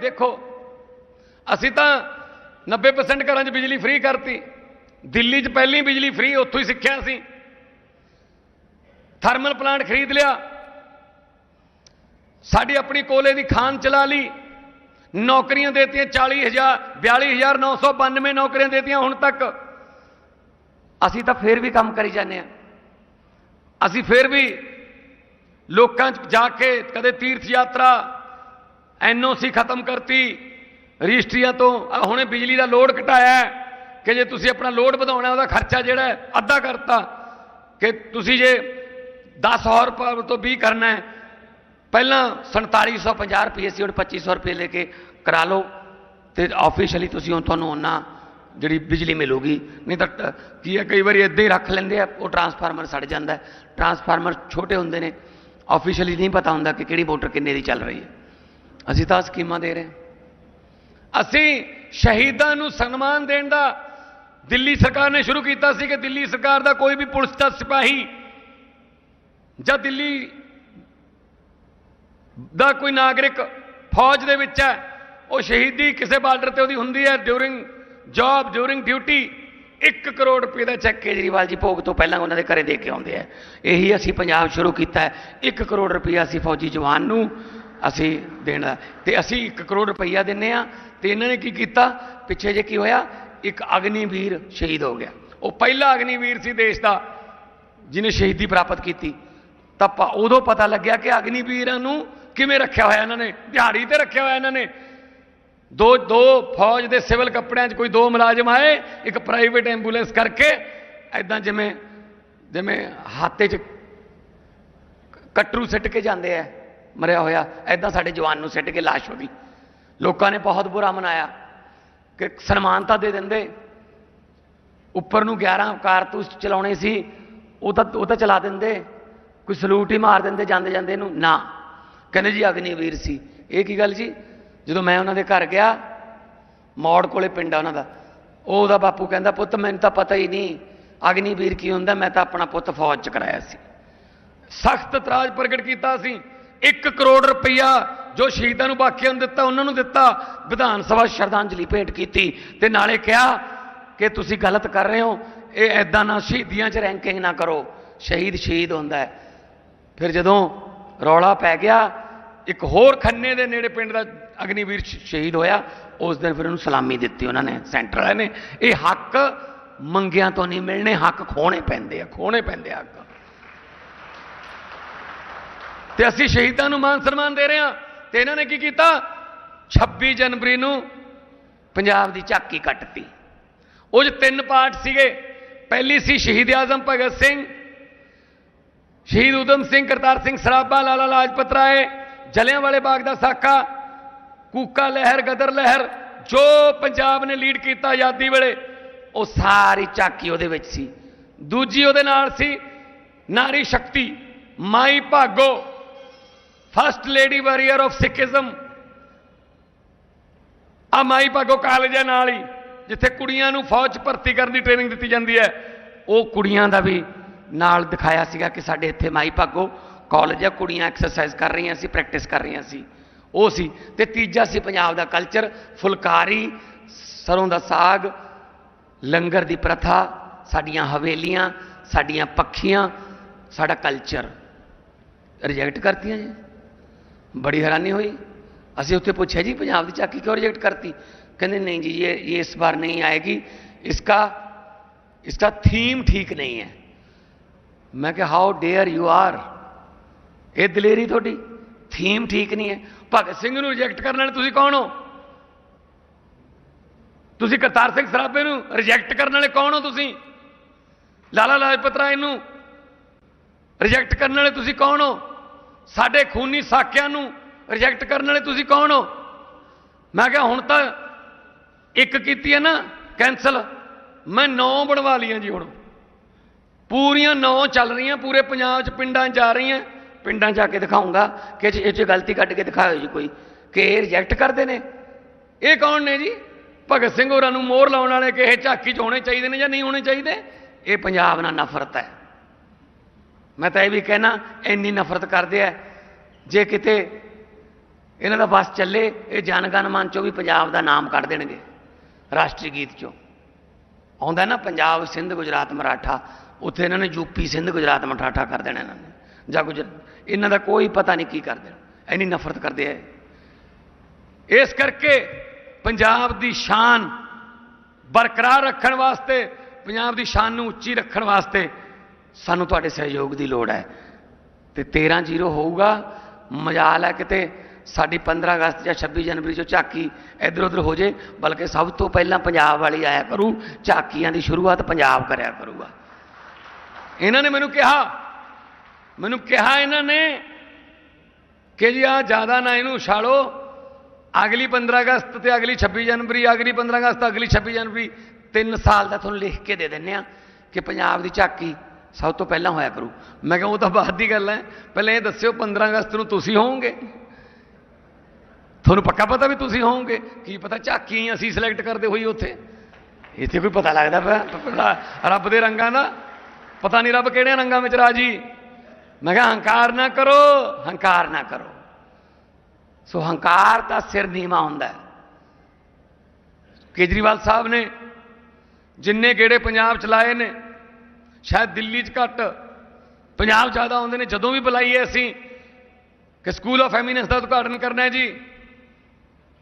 ਦੇਖੋ, ਅਸੀਂ ਤਾਂ 90% ਘਰਾਂ 'ਚ ਬਿਜਲੀ ਫ੍ਰੀ ਕਰਤੀ। ਦਿੱਲੀ 'ਚ ਪਹਿਲੀ ਬਿਜਲੀ ਫ੍ਰੀ ਉੱਥੋਂ ਹੀ ਸਿੱਖਿਆ ਅਸੀਂ। ਥਰਮਲ ਪਲਾਂਟ ਖਰੀਦ ਲਿਆ। ਸਾਡੀ ਆਪਣੀ ਕੋਲੇ ਦੀ ਖਾਨ ਚਲਾ ਲਈ। ਨੌਕਰੀਆਂ ਦੇਤੀਆਂ 40000 42992 ਨੌਕਰੀਆਂ ਦੇਤੀਆਂ ਹੁਣ ਤੱਕ। ਅਸੀਂ ਤਾਂ ਫੇਰ ਵੀ ਕੰਮ ਕਰੀ ਜਾਂਦੇ ਆ ਅਸੀਂ ਫੇਰ ਵੀ ਲੋਕਾਂ 'ਚ ਜਾ ਕੇ ਕਦੇ ਤੀਰਥ ਯਾਤਰਾ ਐਨਓਸੀ ਖਤਮ ਕਰਤੀ। ਰਜਿਸਟਰੀਆਂ ਤੋਂ ਹੁਣੇ ਬਿਜਲੀ ਦਾ ਲੋਡ ਘਟਾਇਆ ਕਿ ਜੇ ਤੁਸੀਂ ਆਪਣਾ ਲੋਡ ਵਧਾਉਣਾ ਉਹਦਾ ਖਰਚਾ ਜਿਹੜਾ ਅੱਧਾ ਕਰਤਾ। ਕਿ ਤੁਸੀਂ ਜੇ 100 ਰੁਪਏ ਤੋਂ 20 ਕਰਨਾ ਹੈ, ਪਹਿਲਾਂ 4750 ਰੁਪਏ ਸੀ, ਹੁਣ 2500 ਰੁਪਏ ਲੈ ਕੇ ਕਰਾ ਲਓ। ਤੇ ਆਫੀਸ਼ੀਅਲੀ ਤੁਸੀਂ ਹੁਣ ਤੁਹਾਨੂੰ ਉਹਨਾਂ ਜਿਹੜੀ ਬਿਜਲੀ ਮਿਲੂਗੀ, ਨਹੀਂ ਤਾਂ ਟ- ਕੀ ਹੈ, ਕਈ ਵਾਰੀ ਇੱਦਾਂ ਹੀ ਰੱਖ ਲੈਂਦੇ ਆ, ਉਹ ਟਰਾਂਸਫਾਰਮਰ ਸੜ ਜਾਂਦਾ ਟਰਾਂਸਫਾਰਮਰ ਛੋਟੇ ਹੁੰਦੇ ਨੇ। ਆਫੀਸ਼ੀਅਲੀ ਨਹੀਂ ਪਤਾ ਹੁੰਦਾ ਕਿ ਕਿਹੜੀ ਮੋਟਰ ਕਿੰਨੇ ਦੀ ਚੱਲ ਰਹੀ ਹੈ। ਅਸੀਂ ਤਾਂ ਸਕੀਮਾਂ ਦੇ ਰਹੇ ਹਾਂ। ਅਸੀਂ ਸ਼ਹੀਦਾਂ ਨੂੰ ਸਨਮਾਨ ਦੇਣ ਦਾ ਦਿੱਲੀ ਸਰਕਾਰ ਨੇ ਸ਼ੁਰੂ ਕੀਤਾ ਸੀ ਕਿ ਦਿੱਲੀ ਸਰਕਾਰ ਦਾ ਕੋਈ ਵੀ ਪੁਲਿਸ ਦਾ ਸਿਪਾਹੀ ਜਾਂ ਦਿੱਲੀ ਦਾ ਕੋਈ ਨਾਗਰਿਕ ਫੌਜ ਦੇ ਵਿੱਚ ਹੈ, ਉਹ ਸ਼ਹੀਦੀ ਕਿਸੇ ਬਾਰਡਰ ਤੇ ਉਹਦੀ ਹੁੰਦੀ ਹੈ during job during duty 1 crore ਰੁਪਏ ਦਾ ਚੈੱਕ ਕੇਜਰੀਵਾਲ ਜੀ ਭੋਗ ਤੋਂ ਪਹਿਲਾਂ ਉਹਨਾਂ ਦੇ ਘਰੇ ਦੇ ਕੇ ਆਉਂਦੇ ਆ। ਇਹੀ ਅਸੀਂ ਪੰਜਾਬ ਸ਼ੁਰੂ ਕੀਤਾ ਹੈ 1 ਕਰੋੜ ਰੁਪਇਆ ਅਸੀਂ ਫੌਜੀ ਜਵਾਨ ਨੂੰ ਅਸੀਂ ਦੇਣਾ ਤੇ ਅਸੀਂ 1 ਕਰੋੜ ਰੁਪਈਆ ਦਿੰਨੇ ਆ, ਤੇ ਇਹਨਾਂ ਨੇ ਕੀ ਕੀਤਾ? ਪਿੱਛੇ ਜੇ ਕੀ ਹੋਇਆ? ਇੱਕ ਅਗਨੀਵੀਰ ਸ਼ਹੀਦ ਹੋ ਗਿਆ। ਉਹ ਪਹਿਲਾ ਅਗਨੀਵੀਰ ਸੀ ਦੇਸ਼ ਦਾ, ਜਿਹਨੇ ਸ਼ਹੀਦੀ ਪ੍ਰਾਪਤ ਕੀਤੀ। ਤਾਂ ਪ- ਉਦੋਂ ਪਤਾ ਲੱਗਿਆ ਕਿ ਅਗਨੀਵੀਰਾਂ ਨੂੰ ਕਿਵੇਂ ਰੱਖਿਆ ਹੋਇਆ ਇਹਨਾਂ ਨੇ? ਦਿਹਾੜੀ ਤੇ ਰੱਖਿਆ ਹੋਇਆ ਇਹਨਾਂ ਨੇ। ਦੋ ਦੋ ਫੌਜ ਦੇ ਸਿਵਲ ਕੱਪੜਿਆਂ 'ਚ ਕੋਈ ਦੋ ਮੁਲਾਜ਼ਮ ਆਏ, ਇੱਕ ਪ੍ਰਾਈਵੇਟ ਐਂਬੂਲੈਂਸ ਕਰਕੇ ਐਦਾਂ ਜਿਵੇਂ ਜਿਵੇਂ ਹਾਤੇ 'ਚ ਕਟਰੂ ਸਿੱਟ ਕੇ ਜਾਂਦੇ ਆ। ਮਰਿਆ ਹੋਇਆ ਐਦਾਂ ਸਾਡੇ ਜਵਾਨ ਨੂੰ ਸਿੱਟ ਕੇ ਲਾਸ਼ ਹੋ ਗਈ। ਲੋਕਾਂ ਨੇ ਬਹੁਤ ਬੁਰਾ ਮਨਾਇਆ ਕਿ ਸਨਮਾਨ ਤਾਂ ਦੇ ਦਿੰਦੇ। ਉੱਪਰ ਨੂੰ 11 ਕਾਰਤੂਸ ਚਲਾਉਣੇ ਸੀ, ਉਹ ਤਾਂ ਉਹ ਤਾਂ ਚਲਾ ਦਿੰਦੇ। ਕੋਈ ਸਲੂਟ ਹੀ ਮਾਰ ਦਿੰਦੇ, ਜਾਂਦੇ ਜਾਂਦੇ ਨੂੰ, ਨਾ। ਕਹਿੰਦੇ ਜੀ ਅਗਨੀਵੀਰ ਸੀ। ਇਹ ਕੀ ਗੱਲ ਜੀ? ਜਦੋਂ ਮੈਂ ਉਹਨਾਂ ਦੇ ਘਰ ਗਿਆ, ਮੌੜ ਕੋਲੇ ਪਿੰਡ ਆ ਉਹਨਾਂ ਦਾ, ਉਹ ਉਹਦਾ ਬਾਪੂ ਕਹਿੰਦਾ, ਪੁੱਤ, ਮੈਨੂੰ ਤਾਂ ਪਤਾ ਹੀ ਨਹੀਂ, ਅਗਨੀਵੀਰ ਕੀ ਹੁੰਦਾ, ਮੈਂ ਤਾਂ ਆਪਣਾ ਪੁੱਤ ਫੌਜ ਚ ਕਰਾਇਆ ਸੀ। ਸਖਤ ਇਤਰਾਜ਼ ਪ੍ਰਗਟ ਕੀਤਾ ਸੀ। 1 ਕਰੋੜ ਰੁਪਈਆ ਜੋ ਸ਼ਹੀਦਾਂ ਨੂੰ ਬਾਕੀਆਂ ਨੂੰ ਦਿੱਤਾ, ਉਹਨਾਂ ਨੂੰ ਦਿੱਤਾ, ਵਿਧਾਨ ਸਭਾ ਸ਼ਰਧਾਂਜਲੀ ਭੇਟ ਕੀਤੀ ਤੇ ਨਾਲੇ ਕਿਹਾ ਕਿ ਤੁਸੀਂ ਗਲਤ ਕਰ ਰਹੇ ਹੋ, ਇਹ ਐਦਾਂ ਨਾ ਸ਼ਹੀਦੀਆਂ 'ਚ ਰੈਂਕਿੰਗ ਨਾ ਕਰੋ, ਸ਼ਹੀਦ ਸ਼ਹੀਦ ਹੁੰਦਾ ਹੈ। ਫਿਰ ਜਦੋਂ ਰੌਲਾ ਪੈ ਗਿਆ, ਇੱਕ ਹੋਰ ਖੰਨੇ ਦੇ ਨੇੜੇ ਪਿੰਡ ਦਾ ਅਗਨੀਵੀਰ ਸ਼ਹੀਦ ਹੋਇਆ, ਉਸ ਦਿਨ ਫਿਰ ਉਹਨੂੰ ਸਲਾਮੀ ਦਿੱਤੀ ਉਹਨਾਂ ਨੇ, ਸੈਂਟਰ ਵਾਲਿਆਂ ਨੇ। ਇਹ ਹੱਕ ਮੰਗਿਆਂ ਤੋਂ ਨਹੀਂ ਮਿਲਣੇ, ਹੱਕ ਖੋਣੇ ਪੈਂਦੇ ਆ, ਖੋਣੇ ਪੈਂਦੇ ਆ ਹੱਕ। ਤੇ ਅਸੀਂ ਸ਼ਹੀਦਾਂ ਨੂੰ ਮਾਨ ਸਨਮਾਨ ਦੇ ਰਹੇ ਹਾਂ। ਤੇ ਇਹਨਾਂ ਨੇ ਕੀ ਕੀਤਾ? 26 ਜਨਵਰੀ ਨੂੰ ਪੰਜਾਬ ਦੀ ਝਾਕੀ ਕੱਟਤੀ। ਉਹ 'ਚ ਤਿੰਨ ਪਾਰਟ ਸੀਗੇ, ਪਹਿਲੀ ਸੀ ਸ਼ਹੀਦ ਆਜ਼ਮ ਭਗਤ ਸਿੰਘ, ਸ਼ਹੀਦ ਊਧਮ ਸਿੰਘ, ਕਰਤਾਰ ਸਿੰਘ ਸਰਾਭਾ, ਲਾਲਾ ਲਾਜਪਤ ਰਾਏ, ਜਲਿਆਂਵਾਲੇ ਬਾਗ ਦਾ ਸਾਕਾ, ਕੂਕਾ ਲਹਿਰ, ਗਦਰ ਲਹਿਰ, ਜੋ ਪੰਜਾਬ ਨੇ ਲੀਡ ਕੀਤਾ ਆਜ਼ਾਦੀ ਵੇਲੇ, ਉਹ ਸਾਰੀ ਝਾਕੀ ਉਹਦੇ ਵਿੱਚ ਸੀ। ਦੂਜੀ ਉਹਦੇ ਨਾਲ ਸੀ ਨਾਰੀ ਸ਼ਕਤੀ, Mai Bhago. First lady warrior of Sikhism ਆ ਮਾਈ ਭਾਗੋ ਕਾਲਜ ਹੈ ਨਾਲ ਹੀ, ਜਿੱਥੇ ਕੁੜੀਆਂ ਨੂੰ ਫੌਜ 'ਚ ਭਰਤੀ ਕਰਨ ਦੀ ਟ੍ਰੇਨਿੰਗ ਦਿੱਤੀ ਜਾਂਦੀ ਹੈ। ਉਹ ਕੁੜੀਆਂ ਦਾ ਵੀ ਨਾਲ ਦਿਖਾਇਆ ਸੀਗਾ ਕਿ ਸਾਡੇ ਇੱਥੇ ਮਾਈ ਭਾਗੋ ਕਾਲਜ ਹੈ, ਕੁੜੀਆਂ ਐਕਸਰਸਾਈਜ਼ ਕਰ ਰਹੀਆਂ ਸੀ ਪ੍ਰੈਕਟਿਸ ਕਰ ਰਹੀਆਂ ਸੀ। ਉਹ ਸੀ ਤੇ ਤੀਜਾ ਸੀ ਪੰਜਾਬ ਦਾ ਕਲਚਰ ਫੁਲਕਾਰੀ, ਸਰੋਂ ਦਾ ਸਾਗ, ਲੰਗਰ ਦੀ ਪ੍ਰਥਾ, ਸਾਡੀਆਂ ਹਵੇਲੀਆਂ, ਸਾਡੀਆਂ ਪੱਖੀਆਂ, ਸਾਡਾ ਕਲਚਰ ਰਿਜੈਕਟ ਕਰਤੀਆਂ ਜੀ। ਬੜੀ ਹੈਰਾਨੀ ਹੋਈ ਅਸੀਂ ਉੱਥੇ ਪੁੱਛਿਆ ਜੀ ਪੰਜਾਬ ਦੀ ਚਾਕੀ ਕਿਉਂ ਰਿਜੈਕਟ ਕਰਤੀ ਕਹਿੰਦੇ नहीं जी ये ये इस बार नहीं आएगी इसका इसका थीम ठीक नहीं है ਮੈਂ ਕਿਹਾ ਹਾਊ ਡੇਅਰ ਯੂ ਆਰ ਇਹ ਦਲੇਰੀ ਤੁਹਾਡੀ ਥੀਮ ਠੀਕ ਨਹੀਂ ਹੈ ਭਗਤ ਸਿੰਘ ਨੂੰ ਰਿਜੈਕਟ ਕਰਨ ਵਾਲੇ ਤੁਸੀਂ ਕੌਣ ਹੋ ਤੁਸੀਂ ਕਰਤਾਰ ਸਿੰਘ ਸਰਾਭੇ ਨੂੰ ਰਿਜੈਕਟ ਕਰਨ ਵਾਲੇ ਕੌਣ ਹੋ ਤੁਸੀਂ ਲਾਲਾ ਲਾਜਪਤ ਰਾਏ ਨੂੰ ਰਿਜੈਕਟ ਕਰਨ ਵਾਲੇ ਤੁਸੀਂ ਕੌਣ ਹੋ ਸਾਡੇ ਖੂਨੀ ਸਾਕਿਆਂ ਨੂੰ ਰਿਜੈਕਟ ਕਰਨ ਵਾਲੇ ਤੁਸੀਂ ਕੌਣ ਹੋ? ਮੈਂ ਕਿਹਾ ਹੁਣ ਤਾਂ ਇੱਕ ਕੀਤੀ ਹੈ ਨਾ ਕੈਨਸਲ ਮੈਂ ਨੌ ਬਣਵਾ ਲਈਆਂ ਜੀ ਹੁਣ। ਪੂਰੀਆਂ ਨੌ ਚੱਲ ਰਹੀਆਂ, ਪੂਰੇ ਪੰਜਾਬ 'ਚ ਪਿੰਡਾਂ 'ਚ ਜਾ ਰਹੀਆਂ। ਪਿੰਡਾਂ 'ਚ ਜਾ ਕੇ ਦਿਖਾਉਂਗਾ ਕਿ ਇਹ 'ਚ- ਇਹ 'ਚ ਗਲਤੀ ਕੱਢ ਕੇ ਦਿਖਾਇਓ ਜੀ ਕੋਈ। ਕਿ ਇਹ ਰਿਜੈਕਟ ਕਰਦੇ ਨੇ। ਇਹ ਕੌਣ ਨੇ ਜੀ? ਭਗਤ ਸਿੰਘ ਹੋਰਾਂ ਨੂੰ ਮੋਹਰ ਲਾਉਣ ਵਾਲੇ ਕਿ ਇਹ ਝਾਕੀ 'ਚ ਹੋਣੇ ਚਾਹੀਦੇ ਨੇ ਜਾਂ ਨਹੀਂ ਹੋਣੇ ਚਾਹੀਦੇ? ਇਹ ਪੰਜਾਬ ਨਾਲ ਨਫ਼ਰਤ ਹੈ। ਮੈਂ ਤਾਂ ਇਹ ਵੀ ਕਹਿਣਾ, ਇੰਨੀ ਨਫ਼ਰਤ ਕਰਦੇ ਆ। ਜੇ ਕਿਤੇ ਇਹਨਾਂ ਦਾ ਬਸ ਚੱਲੇ, ਇਹ ਜਨਗਣ ਮਨ ਚੋਂ ਵੀ ਪੰਜਾਬ ਦਾ ਨਾਮ ਕੱਢ ਦੇਣਗੇ, ਰਾਸ਼ਟਰੀ ਗੀਤ ਚੋਂ। ਆਉਂਦਾ ਨਾ ਪੰਜਾਬ ਸਿੰਧ ਗੁਜਰਾਤ ਮਰਾਠਾ, ਉੱਥੇ ਇਹਨਾਂ ਨੇ ਯੂਪੀ ਸਿੰਧ ਗੁਜਰਾਤ ਮਰਾਠਾ ਕਰ ਦੇਣਾ ਇਹਨਾਂ ਨੇ, ਜਾਂ ਗੁਜਰ, ਇਹਨਾਂ ਦਾ ਕੋਈ ਪਤਾ ਨਹੀਂ ਕੀ ਕਰ ਦੇਣਾ, ਇੰਨੀ ਨਫ਼ਰਤ ਕਰਦੇ ਆ ਇਸ ਕਰਕੇ ਪੰਜਾਬ ਦੀ ਸ਼ਾਨ ਬਰਕਰਾਰ ਰੱਖਣ ਵਾਸਤੇ, ਪੰਜਾਬ ਦੀ ਸ਼ਾਨ ਨੂੰ ਉੱਚੀ ਰੱਖਣ ਵਾਸਤੇ ਸਾਨੂੰ ਤੁਹਾਡੇ ਸਹਿਯੋਗ ਦੀ ਲੋੜ ਹੈ। ਤੇ 13 ਜ਼ੀਰੋ ਹੋਊਗਾ ਮਜਾਲ ਹੈ ਕਿਤੇ ਸਾਡੀ 15 ਅਗਸਤ ਜਾਂ 26 ਜਨਵਰੀ ਚੋਂ ਝਾਕੀ ਇੱਧਰ ਉੱਧਰ ਹੋ ਜੇ, ਬਲਕਿ ਸਭ ਤੋਂ ਪਹਿਲਾਂ ਪੰਜਾਬ ਵਾਲੀ ਆਇਆ ਕਰੂ, ਝਾਕੀਆਂ ਦੀ ਸ਼ੁਰੂਆਤ ਪੰਜਾਬ ਕਰਿਆ ਕਰੂਗਾ। ਇਹਨਾਂ ਨੇ ਮੈਨੂੰ ਕਿਹਾ ਮੈਨੂੰ ਕਿਹਾ ਇਹਨਾਂ ਨੇ ਕਿ ਜੀ ਆ ਜ਼ਿਆਦਾ ਨਾ ਇਹਨੂੰ ਉਛਾਲੋ, ਅਗਲੀ 15 ਅਗਸਤ ਤੇ ਅਗਲੀ 26 ਜਨਵਰੀ, ਅਗਲੀ 15 ਅਗਸਤ, ਅਗਲੀ 26 ਜਨਵਰੀ 3 ਸਾਲ ਦਾ ਤੁਹਾਨੂੰ ਲਿਖ ਕੇ ਦੇ ਦਿੰਨੇ ਆ ਕਿ ਪੰਜਾਬ ਦੀ ਝਾਕੀ ਸਭ ਤੋਂ ਪਹਿਲਾਂ ਹੋਇਆ ਕਰੂ। ਮੈਂ ਕਿਹਾ, ਉਹ ਤਾਂ ਬਾਅਦ ਦੀ ਗੱਲ ਹੈ। ਪਹਿਲਾਂ ਇਹ ਦੱਸਿਓ 15 ਅਗਸਤ ਨੂੰ ਤੁਸੀਂ ਹੋਵੋਗੇ? ਤੁਹਾਨੂੰ ਪੱਕਾ ਪਤਾ ਵੀ ਤੁਸੀਂ ਹੋਵੋਗੇ? ਕੀ ਪਤਾ ਝਾਕੀ ਅਸੀਂ ਸਿਲੈਕਟ ਕਰਦੇ ਹੋਈ ਉੱਥੇ? ਇੱਥੇ ਕੋਈ ਪਤਾ ਲੱਗਦਾ ਪਿਆ? ਰੱਬ ਦੇ ਰੰਗਾਂ ਦਾ? ਪਤਾ ਨਹੀਂ ਰੱਬ ਕਿਹੜੇ ਰੰਗਾਂ ਵਿੱਚ ਰਾਜੀ। ਮੈਂ ਕਿਹਾ, ਹੰਕਾਰ ਨਾ ਕਰੋ, ਹੰਕਾਰ ਨਾ ਕਰੋ। ਸੋ ਹੰਕਾਰ ਦਾ ਸਿਰ ਨੀਵਾ ਹੁੰਦਾ ਹੈ। ਕੇਜਰੀਵਾਲ ਸਾਹਿਬ ਨੇ ਜਿੰਨੇ ਗੇੜੇ ਪੰਜਾਬ ਚਲਾਏ ਨੇ ਸ਼ਾਇਦ ਦਿੱਲੀ 'ਚ ਘੱਟ। ਪੰਜਾਬ ਜ਼ਿਆਦਾ ਆਉਂਦੇ ਨੇ, ਜਦੋਂ ਵੀ ਬੁਲਾਈਏ ਅਸੀਂ, ਕਿ ਸਕੂਲ ਆਫ ਐਮੀਨੈਂਸ ਦਾ ਉਦਘਾਟਨ ਕਰਨਾ ਹੈ ਜੀ।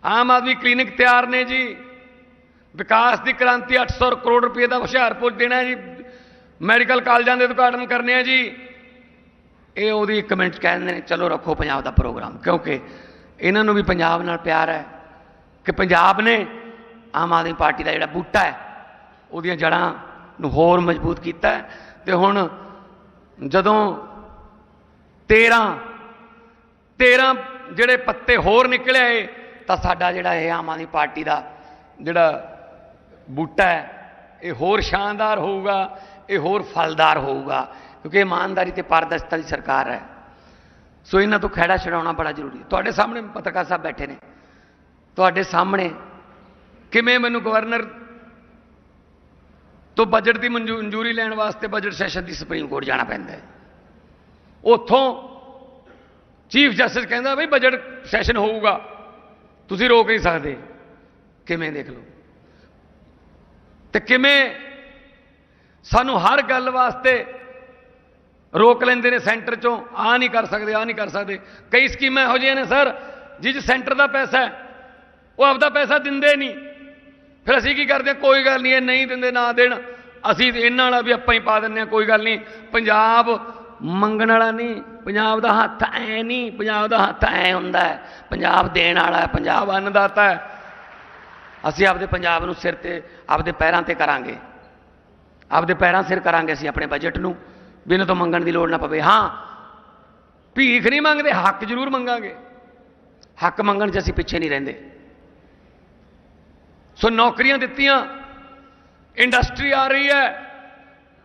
ਆਮ ਆਦਮੀ ਕਲੀਨਿਕ ਤਿਆਰ ਨੇ ਜੀ। ਵਿਕਾਸ ਦੀ ਕ੍ਰਾਂਤੀ 800 ਕਰੋੜ ਰੁਪਏ ਦਾ ਹੁਸ਼ਿਆਰਪੁਰ ਦੇਣਾ ਜੀ। ਮੈਡੀਕਲ ਕਾਲਜਾਂ ਦੇ ਉਦਘਾਟਨ ਕਰਨੇ ਆ ਜੀ। ਇਹ ਉਹਦੀ ਇੱਕ ਮਿੰਟ 'ਚ ਕਹਿ ਦਿੰਦੇ ਨੇ, ਚਲੋ ਰੱਖੋ ਪੰਜਾਬ ਦਾ ਪ੍ਰੋਗਰਾਮ, ਕਿਉਂਕਿ ਇਹਨਾਂ ਨੂੰ ਵੀ ਪੰਜਾਬ ਨਾਲ ਪਿਆਰ ਹੈ ਕਿ ਪੰਜਾਬ ਨੇ ਆਮ ਆਦਮੀ ਪਾਰਟੀ ਦਾ ਜਿਹੜਾ ਬੂਟਾ ਹੈ, ਉਹਦੀਆਂ ਜੜਾਂ ਨੂੰ ਹੋਰ ਮਜ਼ਬੂਤ ਕੀਤਾ ਹੈ। ਤੇ ਹੁਣ ਜਦੋਂ 13 13 ਜਿਹੜੇ ਪੱਤੇ ਹੋਰ ਨਿਕਲੇ ਆਏ, ਤਾਂ ਸਾਡਾ ਜਿਹੜਾ ਇਹ ਆਮ ਆਦਮੀ ਪਾਰਟੀ ਦਾ ਜਿਹੜਾ ਬੂਟਾ ਹੈ, ਇਹ ਹੋਰ ਸ਼ਾਨਦਾਰ ਹੋਊਗਾ, ਇਹ ਹੋਰ ਫਲਦਾਰ ਹੋਊਗਾ, ਕਿਉਂਕਿ ਇਮਾਨਦਾਰੀ ਤੇ ਪਾਰਦਰਸ਼ਤਾ ਦੀ ਸਰਕਾਰ ਹੈ। ਸੋ ਇਹਨਾਂ ਤੋਂ ਖਹਿੜਾ ਛਡਾਉਣਾ ਬੜਾ ਜ਼ਰੂਰੀ ਹੈ। ਤੁਹਾਡੇ ਸਾਹਮਣੇ ਪੱਤਰਕਾਰ ਸਾਹਿਬ ਬੈਠੇ ਨੇ। ਤੁਹਾਡੇ ਸਾਹਮਣੇ ਕਿਵੇਂ ਮੈਨੂੰ ਗਵਰਨਰ ਤੋਂ ਬਜਟ ਦੀ ਮਨਜ਼ੂ- ਮਨਜ਼ੂਰੀ ਲੈਣ ਵਾਸਤੇ ਬਜਟ ਸੈਸ਼ਨ ਦੀ ਸੁਪਰੀਮ ਕੋਰਟ ਜਾਣਾ ਪੈਂਦਾ ਹੈ। ਉੱਥੋਂ ਚੀਫ ਜਸਟਿਸ ਕਹਿੰਦਾ ਬਈ ਬਜਟ ਸੈਸ਼ਨ ਹੋਊਗਾ। ਤੁਸੀਂ ਰੋਕ ਨਹੀਂ ਸਕਦੇ। ਕਿਵੇਂ ਦੇਖ ਲਓ? ਤੇ ਕਿਵੇਂ ਸਾਨੂੰ ਹਰ ਗੱਲ ਵਾਸਤੇ ਰੋਕ ਲੈਂਦੇ ਨੇ ਸੈਂਟਰ ਚੋਂ? ਆ ਨਹੀਂ ਕਰ ਸਕਦੇ ਆ ਨਹੀਂ ਕਰ ਸਕਦੇ। ਕਈ ਸਕੀਮਾਂ ਇਹੋ ਜਿਹੀਆਂ ਨੇ, ਸਰ, ਜਿਹ ਸੈਂਟਰ ਦਾ ਪੈਸਾ ਹੈ, ਉਹ ਆਪਦਾ ਪੈਸਾ ਦਿੰਦੇ ਨਹੀਂ। ਫਿਰ ਅਸੀਂ ਕੀ ਕਰਦੇ ਹਾਂ? ਕੋਈ ਗੱਲ ਨਹੀਂ, ਇਹ ਨਹੀਂ ਦਿੰਦੇ, ਨਾ ਦੇਣ। ਅਸੀਂ ਇਹਨਾਂ ਵਾਲਾ ਵੀ ਆਪਾਂ ਹੀ ਪਾ ਦਿੰਦੇ ਹਾਂ, ਕੋਈ ਗੱਲ ਨਹੀਂ। ਪੰਜਾਬ ਮੰਗਣ ਵਾਲਾ ਨਹੀਂ, ਪੰਜਾਬ ਦਾ ਹੱਥ ਐ ਨਹੀਂ, ਪੰਜਾਬ ਦਾ ਹੱਥ ਐ ਹੁੰਦਾ ਹੈ। ਪੰਜਾਬ ਦੇਣ ਵਾਲਾ ਹੈ, ਪੰਜਾਬ ਅੰਨਦਾਤਾ ਹੈ। ਅਸੀਂ ਆਪਦੇ ਪੰਜਾਬ ਨੂੰ ਸਿਰ ਤੇ, ਆਪਦੇ ਪੈਰਾਂ ਤੇ ਕਰਾਂਗੇ। ਆਪਦੇ ਪੈਰਾਂ ਸਿਰ ਕਰਾਂਗੇ ਅਸੀਂ ਆਪਣੇ ਬਜਟ ਨੂੰ ਬਿਨਾਂ ਤੋਂ ਮੰਗਣ ਦੀ ਲੋੜ ਨਾ ਪਵੇ। ਹਾਂ, ਭੀਖ ਨਹੀਂ ਮੰਗਦੇ, ਹੱਕ ਜ਼ਰੂਰ ਮੰਗਾਂਗੇ। ਹੱਕ ਮੰਗਣ 'ਚ ਅਸੀਂ ਪਿੱਛੇ ਨਹੀਂ ਰਹਿੰਦੇ। ਸੋ ਨੌਕਰੀਆਂ ਦਿੱਤੀਆਂ। ਇੰਡਸਟਰੀ ਆ ਰਹੀ ਹੈ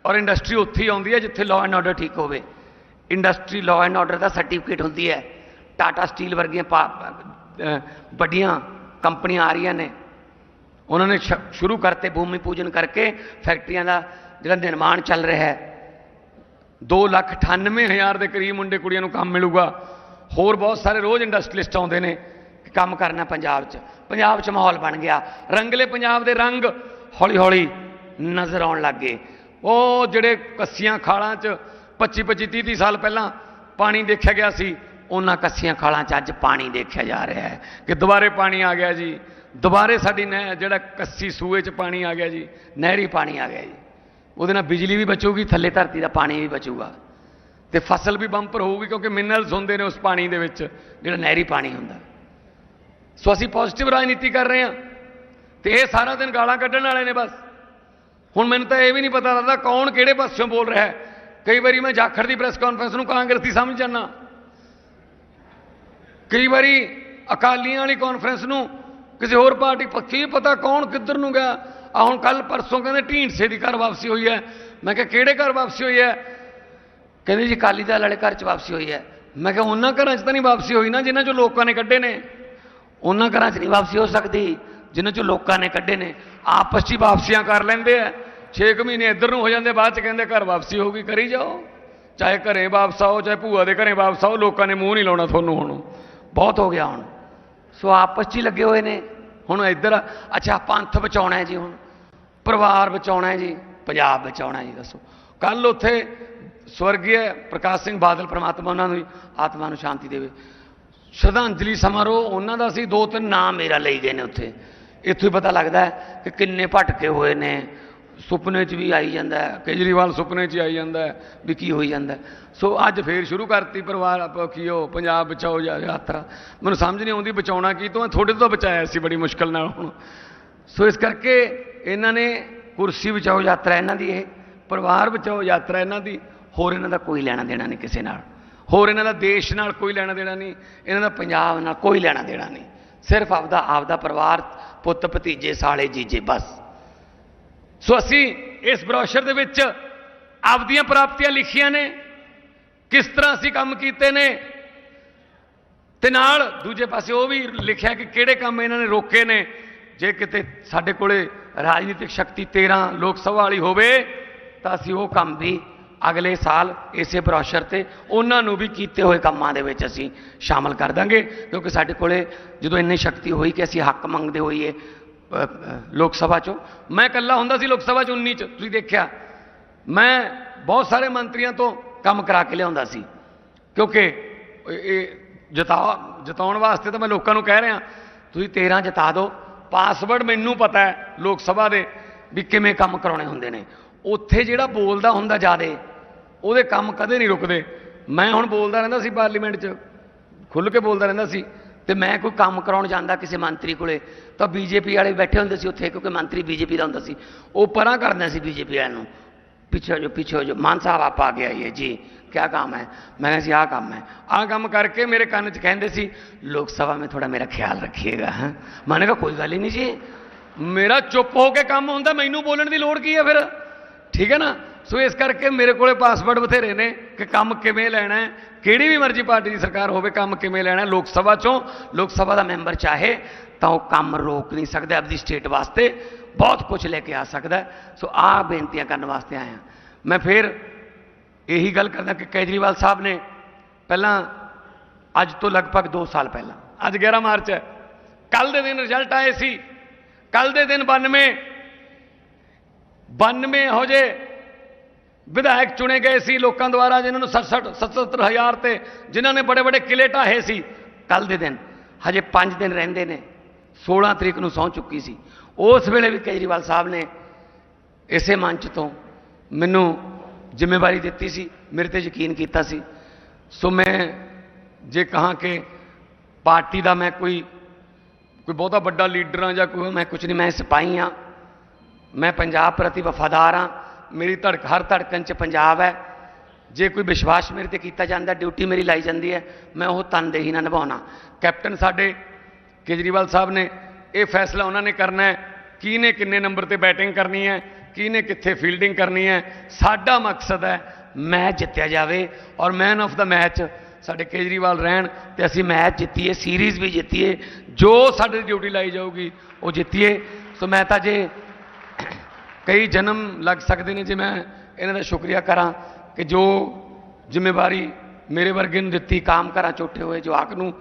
ਔਰ ਇੰਡਸਟਰੀ ਉੱਥੇ ਹੀ ਆਉਂਦੀ ਹੈ ਜਿੱਥੇ ਲਾਅ ਐਂਡ ਆਰਡਰ ਠੀਕ ਹੋਵੇ। ਇੰਡਸਟਰੀ ਲਾਅ ਐਂਡ ਆਰਡਰ ਦਾ ਸਰਟੀਫਿਕੇਟ ਹੁੰਦੀ ਹੈ। ਟਾਟਾ ਸਟੀਲ ਵਰਗੀਆਂ ਪਾ- ਵੱਡੀਆਂ ਕੰਪਨੀਆਂ ਆ ਰਹੀਆਂ ਨੇ। ਉਹਨਾਂ ਨੇ ਸ਼ੁਰੂ ਕਰਤੇ ਭੂਮੀ ਪੂਜਨ ਕਰਕੇ, ਫੈਕਟਰੀਆਂ ਦਾ ਜਿਹੜਾ ਨਿਰਮਾਣ ਚੱਲ ਰਿਹਾ ਹੈ। 2 ਲੱਖ 98 ਹਜ਼ਾਰ ਦੇ ਕਰੀਬ ਮੁੰਡੇ ਕੁੜੀਆਂ ਨੂੰ ਕੰਮ ਮਿਲੂਗਾ। ਹੋਰ ਬਹੁਤ ਸਾਰੇ ਰੋਜ਼ ਇੰਡਸਟਰੀਲਿਸਟ ਆਉਂਦੇ ਨੇ ਕੰਮ ਕਰਨਾ ਪੰਜਾਬ 'ਚ। ਪੰਜਾਬ 'ਚ ਮਾਹੌਲ ਬਣ ਗਿਆ। ਰੰਗਲੇ ਪੰਜਾਬ ਦੇ ਰੰਗ ਹੌਲੀ ਹੌਲੀ ਨਜ਼ਰ ਆਉਣ ਲੱਗ ਗਏ। ਉਹ ਜਿਹੜੇ ਕੱਸੀਆਂ ਖਾਲਾਂ 'ਚ 25 25 30 30 ਸਾਲ ਪਹਿਲਾਂ ਪਾਣੀ ਦੇਖਿਆ ਗਿਆ ਸੀ, ਉਹਨਾਂ ਕੱਸੀਆਂ ਖਾਲਾਂ 'ਚ ਅੱਜ ਪਾਣੀ ਦੇਖਿਆ ਜਾ ਰਿਹਾ ਹੈ ਕਿ ਦੁਬਾਰੇ ਪਾਣੀ ਆ ਗਿਆ ਜੀ। ਦੁਬਾਰੇ ਸਾਡੀ ਨਹਿ, ਜਿਹੜਾ ਕੱਸੀ ਸੂਏ 'ਚ ਪਾਣੀ ਆ ਗਿਆ ਜੀ, ਨਹਿਰੀ ਪਾਣੀ ਆ ਗਿਆ ਜੀ। ਉਹਦੇ ਨਾਲ ਬਿਜਲੀ ਵੀ ਬਚੂਗੀ, ਥੱਲੇ ਧਰਤੀ ਦਾ ਪਾਣੀ ਵੀ ਬਚੂਗਾ। ਤੇ ਫਸਲ ਵੀ ਬੰਪਰ ਹੋਊਗੀ ਕਿਉਂਕਿ ਮਿਨਰਲਸ ਹੁੰਦੇ ਨੇ ਉਸ ਪਾਣੀ ਦੇ ਵਿੱਚ, ਜਿਹੜਾ ਨਹਿਰੀ ਪਾਣੀ ਹੁੰਦਾ। ਸੋ ਅਸੀਂ ਪੋਜ਼ਿਟਿਵ ਰਾਜਨੀਤੀ ਕਰ ਰਹੇ ਹਾਂ ਤੇ ਇਹ ਸਾਰਾ ਦਿਨ ਗਾਲਾਂ ਕੱਢਣ ਵਾਲੇ ਨੇ ਬਸ। ਹੁਣ ਮੈਨੂੰ ਤਾਂ ਇਹ ਵੀ ਨਹੀਂ ਪਤਾ ਲੱਗਦਾ ਕੌਣ ਕਿਹੜੇ ਪਾਸਿਓਂ ਬੋਲ ਰਿਹਾ ਹੈ। ਕਈ ਵਾਰੀ ਮੈਂ ਜਾਖੜ ਦੀ ਪ੍ਰੈਸ ਕਾਨਫਰੰਸ ਨੂੰ ਕਾਂਗਰਸੀ ਸਮਝ ਜਾਂਦਾ। ਕਈ ਵਾਰੀ ਅਕਾਲੀਆਂ ਵਾਲੀ ਕਾਨਫਰੰਸ ਨੂੰ ਕਿਸੇ ਹੋਰ ਪਾਰਟੀ ਪੱਕੀ ਪਤਾ ਕੌਣ ਕਿੱਧਰ ਨੂੰ ਗਿਆ। ਆ ਹੁਣ ਕੱਲ ਪਰਸੋਂ ਕਹਿੰਦੇ ਢੀਂਡਸੇ ਦੀ ਘਰ ਵਾਪਸੀ ਹੋਈ ਹੈ। ਮੈਂ ਕਿਹਾ ਕਿਹੜੇ ਘਰ ਵਾਪਸੀ ਹੋਈ ਹੈ? ਕਹਿੰਦੇ ਜੀ ਅਕਾਲੀ ਦਲ ਵਾਲੇ ਘਰ 'ਚ ਵਾਪਸੀ ਹੋਈ ਹੈ। ਮੈਂ ਕਿਹਾ ਉਹਨਾਂ ਘਰਾਂ 'ਚ ਤਾਂ ਨਹੀਂ ਵਾਪਸੀ ਹੋਈ ਨਾ, ਜਿਨ੍ਹਾਂ 'ਚੋਂ ਲੋਕਾਂ ਨੇ ਕੱਢੇ ਨੇ। ਉਹਨਾਂ ਘਰਾਂ 'ਚ ਨਹੀਂ ਵਾਪਸੀ ਹੋ ਸਕਦੀ, ਜਿਨ੍ਹਾਂ 'ਚੋਂ ਲੋਕਾਂ ਨੇ ਕੱਢੇ ਨੇ। ਆਪਸ 'ਚ ਹੀ ਵਾਪਸੀਆਂ ਕਰ ਲੈਂਦੇ ਆ। 6 ਮਹੀਨੇ ਇੱਧਰ ਨੂੰ ਹੋ ਜਾਂਦੇ, ਬਾਅਦ 'ਚ ਕਹਿੰਦੇ ਘਰ ਵਾਪਸੀ ਹੋਊਗੀ, ਕਰੀ ਜਾਓ। ਚਾਹੇ ਘਰੇ ਵਾਪਸ ਆਓ, ਚਾਹੇ ਭੂਆ ਦੇ ਘਰੇ ਵਾਪਸ ਆਓ, ਲੋਕਾਂ ਨੇ ਮੂੰਹ ਨਹੀਂ ਲਾਉਣਾ ਤੁਹਾਨੂੰ ਹੁਣ। ਬਹੁਤ ਹੋ ਗਿਆ ਹੁਣ। ਸੋ ਆਪਸ 'ਚ ਹੀ ਲੱਗੇ ਹੋਏ ਨੇ। ਹੁਣ ਇੱਧਰ, ਅੱਛਾ ਪੰਥ ਬਚਾਉਣਾ ਹੈ ਜੀ ਹੁਣ। ਪਰਿਵਾਰ ਬਚਾਉਣਾ ਹੈ ਜੀ, ਪੰਜਾਬ ਬਚਾਉਣਾ ਹੈ ਜੀ, ਦੱਸੋ। ਕੱਲ ਉੱਥੇ ਸਵਰਗੀ ਪ੍ਰਕਾਸ਼ ਸਿੰਘ ਬਾਦਲ, ਪ੍ਰਮਾਤਮਾ ਉਹਨਾਂ ਨੂੰ ਵੀ ਆਤਮਾ ਨੂੰ ਸ਼ਾਂਤੀ ਦੇਵੇ। ਸ਼ਰਧਾਂਜਲੀ ਸਮਾਰੋਹ, ਉਹਨਾਂ ਦਾ ਸੀ ਦੋ ਤਿੰਨ ਨਾਮ ਮੇਰਾ ਲਈ ਗਏ ਨੇ ਉੱਥੇ। ਇੱਥੋਂ ਹੀ ਪਤਾ ਲੱਗਦਾ ਕਿ ਕਿੰਨੇ ਭਟਕੇ ਹੋਏ ਨੇ। ਸੁਪਨੇ 'ਚ ਵੀ ਆਈ ਜਾਂਦਾ ਕੇਜਰੀਵਾਲ ਸੁਪਨੇ 'ਚ ਆਈ ਜਾਂਦਾ ਵੀ ਕੀ ਹੋਈ ਜਾਂਦਾ ਸੋ ਅੱਜ ਫੇਰ ਸ਼ੁਰੂ ਕਰਤੀ ਪਰਿਵਾਰ, ਆਪ- ਕੀ ਉਹ ਪੰਜਾਬ ਬਚਾਓ ਜਾ- ਯਾਤਰਾ। ਮੈਨੂੰ ਸਮਝ ਨਹੀਂ ਆਉਂਦੀ ਬਚਾਉਣਾ ਕੀ, ਤੋਂ ਥੋੜੇ ਤੋਂ ਬਚਾਇਆ ਸੀ, ਬੜੀ ਮੁਸ਼ਕਲ ਨਾਲ ਹੁਣ। ਸੋ ਇਸ ਕਰਕੇ ਇਹਨਾਂ ਨੇ ਕੁਰਸੀ ਬਚਾਓ ਯਾਤਰਾ ਇਹਨਾਂ ਦੀ ਇਹ, ਪਰਿਵਾਰ ਬਚਾਓ ਯਾਤਰਾ ਇਹਨਾਂ ਦੀ, ਹੋਰ ਇਹਨਾਂ ਦਾ ਕੋਈ ਲੈਣਾ ਦੇਣਾ ਨਹੀਂ ਕਿਸੇ ਨਾਲ। ਹੋਰ ਇਹਨਾਂ ਦਾ ਦੇਸ਼ ਨਾਲ ਕੋਈ ਲੈਣਾ ਦੇਣਾ ਨਹੀਂ, ਇਹਨਾਂ ਦਾ ਪੰਜਾਬ ਨਾਲ ਕੋਈ ਲੈਣਾ ਦੇਣਾ ਨਹੀਂ। ਸਿਰਫ ਆਪਦਾ ਆਪਦਾ ਪਰਿਵਾਰ, ਪੁੱਤ, ਭਤੀਜੇ, ਸਾਲੇ, ਜੀਜੇ, ਬਸ। ਸੋ ਅਸੀਂ ਇਸ ਬ੍ਰੋਸ਼ਰ ਦੇ ਵਿੱਚ ਆਪਦੀਆਂ ਪ੍ਰਾਪਤੀਆਂ ਲਿਖੀਆਂ ਨੇ, ਕਿਸ ਤਰ੍ਹਾਂ ਅਸੀਂ ਕੰਮ ਕੀਤੇ ਨੇ, ਤੇ ਨਾਲ ਦੂਜੇ ਪਾਸੇ ਉਹ ਵੀ ਲਿਖਿਆ ਕਿ ਕਿਹੜੇ ਕੰਮ ਇਹਨਾਂ ਨੇ ਰੋਕੇ ਨੇ, ਜੇ ਕਿਤੇ ਸਾਡੇ ਕੋਲੇ ਰਾਜਨੀਤਿਕ ਸ਼ਕਤੀ 13 ਲੋਕ ਸਭਾ ਵਾਲੀ ਹੋਵੇ, ਤਾਂ ਅਸੀਂ ਉਹ ਕੰਮ ਵੀ ਅਗਲੇ ਸਾਲ ਇਸੇ ਬ੍ਰੋਸ਼ਰ ਤੇ ਉਹਨਾਂ ਨੂੰ ਵੀ ਕੀਤੇ ਹੋਏ ਕੰਮਾਂ ਦੇ ਵਿੱਚ ਅਸੀਂ ਸ਼ਾਮਲ ਕਰ ਦਾਂਗੇ, ਕਿਉਂਕਿ ਸਾਡੇ ਕੋਲੇ ਜਦੋਂ ਇੰਨੀ ਸ਼ਕਤੀ ਹੋਈ ਕਿ ਅਸੀਂ ਹੱਕ ਮੰਗਦੇ ਹੋਈਏ ਲੋਕ ਸਭਾ ਚੋਂ, ਮੈਂ ਇਕੱਲਾ ਹੁੰਦਾ ਸੀ ਲੋਕ ਸਭਾ ਚ 19 ਚ, ਤੁਸੀਂ ਦੇਖਿਆ। ਮੈਂ ਬਹੁਤ ਸਾਰੇ ਮੰਤਰੀਆਂ ਤੋਂ ਕੰਮ ਕਰਾ ਕੇ ਲਿਆਉਂਦਾ ਸੀ, ਕਿਉਂਕਿ ਇਹ- ਇਹ ਜਿਤਾ, ਜਿਤਾਉਣ ਵਾਸਤੇ ਤਾਂ ਮੈਂ ਲੋਕਾਂ ਨੂੰ ਕਹਿ ਰਿਹਾ, ਤੁਸੀਂ 13 ਜਿਤਾ ਦਿਓ। ਪਾਸਵਰਡ ਮੈਨੂੰ ਪਤਾ ਹੈ ਲੋਕ ਸਭਾ ਦੇ ਵੀ ਕਿਵੇਂ ਕੰਮ ਕਰਾਉਣੇ ਹੁੰਦੇ ਨੇ। ਉੱਥੇ ਜਿਹੜਾ ਬੋਲਦਾ ਹੁੰਦਾ ਜਿਆਦੇ ਉਹਦੇ ਕੰਮ ਕਦੇ ਨਹੀਂ ਰੁਕਦੇ ਮੈਂ ਹੁਣ ਬੋਲਦਾ ਰਹਿੰਦਾ ਸੀ ਪਾਰਲੀਮੈਂਟ 'ਚ ਖੁੱਲ੍ਹ ਕੇ ਬੋਲਦਾ ਰਹਿੰਦਾ ਸੀ ਤੇ ਮੈਂ ਕੋਈ ਕੰਮ ਕਰਾਉਣ ਜਾਂਦਾ ਕਿਸੇ ਮੰਤਰੀ ਕੋਲੇ ਤਾਂ ਬੀਜੇਪੀ ਵਾਲੇ ਬੈਠੇ ਹੁੰਦੇ ਸੀ ਉੱਥੇ ਕਿਉਂਕਿ ਮੰਤਰੀ ਬੀਜੇਪੀ ਦਾ ਹੁੰਦਾ ਸੀ ਉਹ ਪਰਾਂ ਕਰਦੇ ਸੀ ਬੀਜੇਪੀ ਵਾਲਿਆਂ ਨੂੰ ਪਿੱਛੇ ਜੋ ਪਿੱਛੇ ਜੋ ਮਾਨ ਸਾਹਿਬ ਆਪ ਆ ਗਿਆ ਇਹ ਜੀ क्या काम है मैं कहा जी आ काम है आ काम करके मेरे कान च कहते सी लोकसभा में थोड़ा मेरा ख्याल रखिएगा हैं मैंने कहा कोई गल ही नहीं जी मेरा चुप हो के ਕੰਮ ਹੁੰਦਾ ਮੈਨੂੰ ਬੋਲਣ ਦੀ ਲੋੜ ਕੀ ਹੈ ਫਿਰ ਠੀਕ ਹੈ ਨਾ? ਸੋ ਇਸ ਕਰਕੇ ਮੇਰੇ ਕੋਲੇ ਪਾਸਵਰਡ ਬਥੇਰੇ ਨੇ ਕਿ ਕੰਮ ਕਿਵੇਂ ਲੈਣਾ ਹੈ, ਕਿਹੜੀ ਵੀ ਮਰਜ਼ੀ ਪਾਰਟੀ ਦੀ ਸਰਕਾਰ ਹੋਵੇ ਕੰਮ ਕਿਵੇਂ ਲੈਣਾ ਲੋਕ ਸਭਾ ਚੋਂ, ਲੋਕ ਸਭਾ ਦਾ ਮੈਂਬਰ ਚਾਹੇ ਤਾਂ ਉਹ ਕੰਮ ਰੋਕ ਨਹੀਂ ਸਕਦਾ ਆਪਦੀ ਸਟੇਟ ਵਾਸਤੇ, ਬਹੁਤ ਕੁਝ ਲੈ ਕੇ ਆ ਸਕਦਾ ਸੋ ਆ ਬੇਨਤੀਆਂ ਕਰਨ ਵਾਸਤੇ ਆਇਆ। ਮੈਂ ਫਿਰ ਇਹੀ ਗੱਲ ਕਰਦਾ ਕਿ ਕੇਜਰੀਵਾਲ ਸਾਹਿਬ ਨੇ ਪਹਿਲਾਂ ਅੱਜ ਤੋਂ ਲਗਭਗ 2 ਸਾਲ ਪਹਿਲਾਂ, ਅੱਜ 11 ਮਾਰਚ ਹੈ ਕੱਲ ਦੇ ਦਿਨ ਰਿਜ਼ਲਟ ਆਏ ਸੀ ਕੱਲ ਦੇ ਦਿਨ 92 92 ਇਹੋ ਜਿਹੇ ਵਿਧਾਇਕ ਚੁਣੇ ਗਏ ਸੀ ਲੋਕਾਂ ਦੁਆਰਾ, ਜਿਨ੍ਹਾਂ ਨੂੰ 67 77 ਹਜ਼ਾਰ ਤੇ ਜਿਨ੍ਹਾਂ ਨੇ ਬੜੇ ਬੜੇ ਕਿਲੇ ਢਾਹੇ ਸੀ ਕੱਲ ਦੇ ਦਿਨ, ਹਜੇ 5 ਦਿਨ ਰਹਿੰਦੇ ਨੇ 16 ਤਰੀਕ ਨੂੰ ਸਹੁੰ ਚੁੱਕੀ ਸੀ। ਉਸ ਵੇਲੇ ਵੀ ਕੇਜਰੀਵਾਲ ਸਾਹਿਬ ਨੇ ਇਸੇ ਮੰਚ ਤੋਂ ਮੈਨੂੰ ਜ਼ਿੰਮੇਵਾਰੀ ਦਿੱਤੀ ਸੀ, ਮੇਰੇ ਤੇ ਯਕੀਨ ਕੀਤਾ ਸੀ। ਸੋ ਮੈਂ ਜੇ ਕਹਾਂ ਕਿ ਪਾਰਟੀ ਦਾ ਮੈਂ ਕੋਈ ਕੋਈ ਬਹੁਤਾ ਵੱਡਾ ਲੀਡਰ ਹਾਂ ਜਾਂ ਕੋਈ ਮੈਂ ਕੁਝ ਨਹੀਂ, ਮੈਂ ਸਿਪਾਹੀ ਹਾਂ। ਮੈਂ ਪੰਜਾਬ ਪ੍ਰਤੀ ਵਫਾਦਾਰ ਹਾਂ। ਮੇਰੀ ਧੜਕ ਹਰ ਧੜਕਣ 'ਚ ਪੰਜਾਬ ਹੈ। ਜੇ ਕੋਈ ਵਿਸ਼ਵਾਸ ਮੇਰੇ ਤੇ ਕੀਤਾ ਜਾਂਦਾ, ਡਿਊਟੀ ਮੇਰੀ ਲਾਈ ਜਾਂਦੀ ਹੈ, ਮੈਂ ਉਹ ਤਨਦੇਹੀ ਨਾਲ ਨਿਭਾਉਣਾ। ਕੈਪਟਨ ਸਾਡੇ ਕੇਜਰੀਵਾਲ ਸਾਹਿਬ ਨੇ ਇਹ ਫੈਸਲਾ ਉਹਨਾਂ ਨੇ ਕਰਨਾ ਹੈ, ਕਿਹਨੇ ਕਿੰਨੇ ਨੰਬਰ ਤੇ ਬੈਟਿੰਗ ਕਰਨੀ ਹੈ, ਕਿਹਨੇ ਕਿੱਥੇ ਫੀਲਡਿੰਗ ਕਰਨੀ ਹੈ। ਸਾਡਾ ਮਕਸਦ ਹੈ ਮੈਚ ਜਿੱਤਿਆ ਜਾਵੇ ਔਰ ਮੈਨ ਆਫ ਦਾ ਮੈਚ ਸਾਡੇ ਕੇਜਰੀਵਾਲ ਰਹਿਣ ਤੇ ਅਸੀਂ ਮੈਚ ਜਿੱਤੀਏ ਸੀਰੀਜ਼ ਵੀ ਜਿੱਤੀਏ, ਜੋ ਸਾਡੀ ਡਿਊਟੀ ਲਾਈ ਜਾਊਗੀ ਉਹ ਜਿੱਤੀਏ। ਸੋ ਮੈਂ ਤਾਂ ਜੇ ਕਈ ਜਨਮ ਲੱਗ ਸਕਦੇ ਨੇ ਜੇ ਮੈਂ ਇਹਨਾਂ ਦਾ ਸ਼ੁਕਰੀਆ ਕਰਾਂ ਕਿ ਜੋ ਜ਼ਿੰਮੇਵਾਰੀ ਮੇਰੇ ਵਰਗੇ ਨੂੰ ਦਿੱਤੀ, ਕੰਮ ਕਰਾਂ ਚੋਟੇ ਹੋਏ ਜਵਾਕ ਨੂੰ,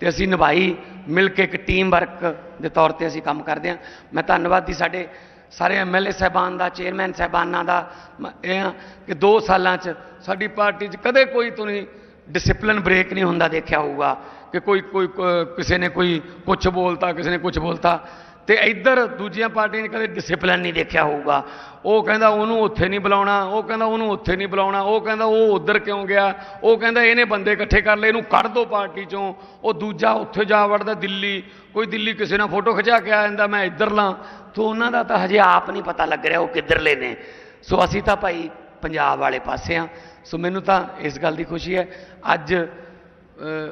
ਤੇ ਅਸੀਂ ਨਿਭਾਈ, ਮਿਲ ਕੇ ਇੱਕ ਟੀਮ ਵਰਕ ਦੇ ਤੌਰ ਤੇ ਅਸੀਂ ਕੰਮ ਕਰਦੇ ਹਾਂ। ਮੈਂ ਧੰਨਵਾਦੀ ਸਾਡੇ ਸਾਰੇ ਐਮਐਲਏ ਸਾਹਿਬਾਨ ਦਾ, ਚੇਅਰਮੈਨ ਸਾਹਿਬਾਨਾਂ ਦਾ। ਮ- ਇਹ ਕਿ 2 ਸਾਲਾਂ 'ਚ ਸਾਡੀ ਪਾਰਟੀ 'ਚ ਕਦੇ ਕੋਈ ਤੁਸੀਂ ਡਿਸਪਲਿਨ ਬ੍ਰੇਕ ਨਹੀਂ ਹੁੰਦਾ ਦੇਖਿਆ ਹੋਊਗਾ ਕਿ ਕੋਈ ਕੋਈ ਕਿਸੇ ਨੇ ਕੋਈ ਕੁਝ ਬੋਲਤਾ, ਕਿਸੇ ਨੇ ਕੁਝ ਬੋਲਤਾ। ਤੇ ਇੱਧਰ ਦੂਜੀਆਂ ਪਾਰਟੀਆਂ ਨੇ ਕਦੇ ਡਿਸਪਲਿਨ ਨਹੀਂ ਦੇਖਿਆ ਹੋਊਗਾ। ਉਹ ਕਹਿੰਦਾ ਉਹਨੂੰ ਉੱਥੇ ਨਹੀਂ ਬੁਲਾਉਣਾ, ਉਹ ਕਹਿੰਦਾ ਉਹਨੂੰ ਉੱਥੇ ਨਹੀਂ ਬੁਲਾਉਣਾ, ਉਹ ਕਹਿੰਦਾ ਉਹ ਉੱਧਰ ਕਿਉਂ ਗਿਆ, ਉਹ ਕਹਿੰਦਾ ਇਹਨੇ ਬੰਦੇ ਇਕੱਠੇ ਕਰ ਲਏ, ਇਹਨੂੰ ਕੱਢ ਦੋ ਪਾਰਟੀ ਚੋਂ। ਉਹ ਦੂਜਾ ਉੱਥੇ ਜਾ ਵੜਦਾ ਦਿੱਲੀ, ਕੋਈ ਦਿੱਲੀ ਕਿਸੇ ਨਾਲ ਫੋਟੋ ਖਿਚਾ ਕੇ ਆ ਜਾਂਦਾ, ਮੈਂ ਇੱਧਰ ਲਾਂ। ਤੋ ਉਹਨਾਂ ਦਾ ਤਾਂ ਹਜੇ ਆਪ ਨਹੀਂ ਪਤਾ ਲੱਗ ਰਿਹਾ ਉਹ ਕਿੱਧਰਲੇ ਨੇ। ਸੋ ਅਸੀਂ ਤਾਂ ਭਾਈ ਪੰਜਾਬ ਵਾਲੇ ਪਾਸੇ ਆ। ਸੋ ਮੈਨੂੰ ਤਾਂ ਇਸ ਗੱਲ ਦੀ ਖੁਸ਼ੀ ਹੈ, ਅੱਜ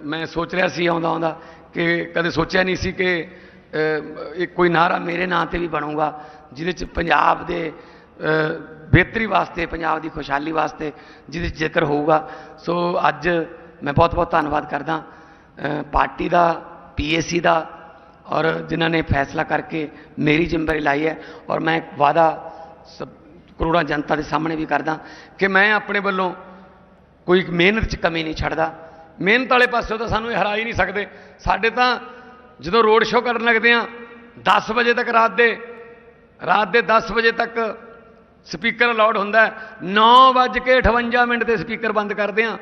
ਮੈਂ ਸੋਚ ਰਿਹਾ ਸੀ ਆਉਂਦਾ ਆਉਂਦਾ ਕਿ ਕਦੇ ਸੋਚਿਆ ਨਹੀਂ ਸੀ ਕਿ ਅ, ਕੋਈ ਨਾਰਾ ਮੇਰੇ ਨਾਂ ਤੇ ਵੀ ਬਣੂਗਾ ਜਿਹਦੇ ਚ ਪੰਜਾਬ ਦੇ ਬਿਹਤਰੀ ਵਾਸਤੇ ਪੰਜਾਬ ਦੀ ਖੁਸ਼ਹਾਲੀ ਵਾਸਤੇ ਜਿਹਦੇ 'ਚ ਜ਼ਿਕਰ ਹੋਊਗਾ। ਸੋ ਅੱਜ ਮੈਂ ਬਹੁਤ ਬਹੁਤ ਧੰਨਵਾਦ ਕਰਦਾ ਪਾਰਟੀ ਦਾ ਪੀਏਸੀ ਦਾ ਔਰ ਜਿਨ੍ਹਾਂ ਨੇ ਫੈਸਲਾ ਕਰਕੇ ਮੇਰੀ ਜ਼ਿੰਮੇਵਾਰੀ ਲਾਈ ਹੈ। ਔਰ ਮੈਂ ਇੱਕ ਵਾਅਦਾ ਸਭ ਕਰੋੜਾਂ ਜਨਤਾ ਦੇ ਸਾਹਮਣੇ ਵੀ ਕਰਦਾ ਕਿ ਮੈਂ ਆਪਣੇ ਵੱਲੋਂ ਕੋਈ ਮਿਹਨਤ 'ਚ ਕਮੀ ਨਹੀਂ ਛੱਡਦਾ। ਮਿਹਨਤ ਵਾਲੇ ਪਾਸਿਓਂ ਤਾਂ ਸਾਨੂੰ ਇਹ ਹਰਾ ਹੀ ਨਹੀਂ ਸਕਦੇ। ਸਾਡੇ ਤਾਂ ਜਦੋਂ ਰੋਡ ਸ਼ੋਅ ਕਰਨ ਲੱਗਦੇ ਆ 10 ਵਜੇ ਤੱਕ ਰਾਤ ਦੇ ਰਾਤ ਦੇ 10 ਵਜੇ ਤੱਕ ਸਪੀਕਰ ਅਲਾਉਡ ਹੁੰਦਾ 9:58 ਮਿੰਟ ਤੇ ਸਪੀਕਰ ਬੰਦ ਕਰਦੇ ਆ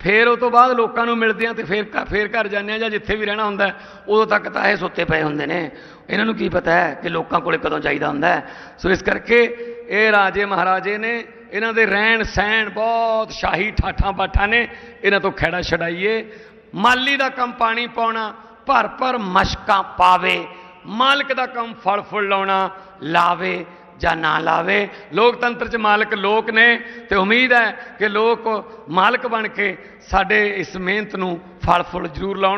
ਫੇਰ ਉਹ ਤੋਂ ਬਾਅਦ ਲੋਕਾਂ ਨੂੰ ਮਿਲਦੇ ਆ ਤੇ ਫੇਰ ਘ- ਫੇਰ ਘਰ ਜਾਂਦੇ ਆ ਜਾਂ ਜਿੱਥੇ ਵੀ ਰਹਿਣਾ ਹੁੰਦਾ ਉਦੋਂ ਤੱਕ ਤਾਂ ਇਹ ਸੁੱਤੇ ਪਏ ਹੁੰਦੇ ਨੇ। ਇਹਨਾਂ ਨੂੰ ਕੀ ਪਤਾ ਹੈ ਕਿ ਲੋਕਾਂ ਕੋਲੇ ਕਦੋਂ ਚਾਹੀਦਾ ਹੁੰਦਾ ਸੋ ਇਸ ਕਰਕੇ ਇਹ ਰਾਜੇ ਮਹਾਰਾਜੇ ਨੇ ਇਹਨਾਂ ਦੇ ਰਹਿਣ ਸਹਿਣ ਬਹੁਤ ਸ਼ਾਹੀ ਠਾਠਾਂ ਬਾਠਾਂ ਨੇ। ਇਹਨਾਂ ਤੋਂ ਖੇੜਾ ਛਡਾਈਏ। ਮਾਲੀ ਦਾ ਕੰਮ ਪਾਣੀ ਪਾਉਣਾ ਭਰ ਭਰ ਮਸ਼ਕਾਂ ਪਾਵੇ, ਮਾਲਕ ਦਾ ਕੰਮ ਫਲ ਫੁੱਲ ਲਾਉਣਾ, ਲਾਵੇ ਜਾਂ ਨਾ ਲਾਵੇ। ਲੋਕਤੰਤਰ 'ਚ ਮਾਲਕ ਲੋਕ ਨੇ ਤੇ ਉਮੀਦ ਹੈ ਕਿ ਲੋਕ ਮਾਲਕ ਬਣ ਕੇ ਸਾਡੇ ਇਸ ਮਿਹਨਤ ਨੂੰ ਫਲ ਫੁੱਲ ਜ਼ਰੂਰ ਲਾਉਣ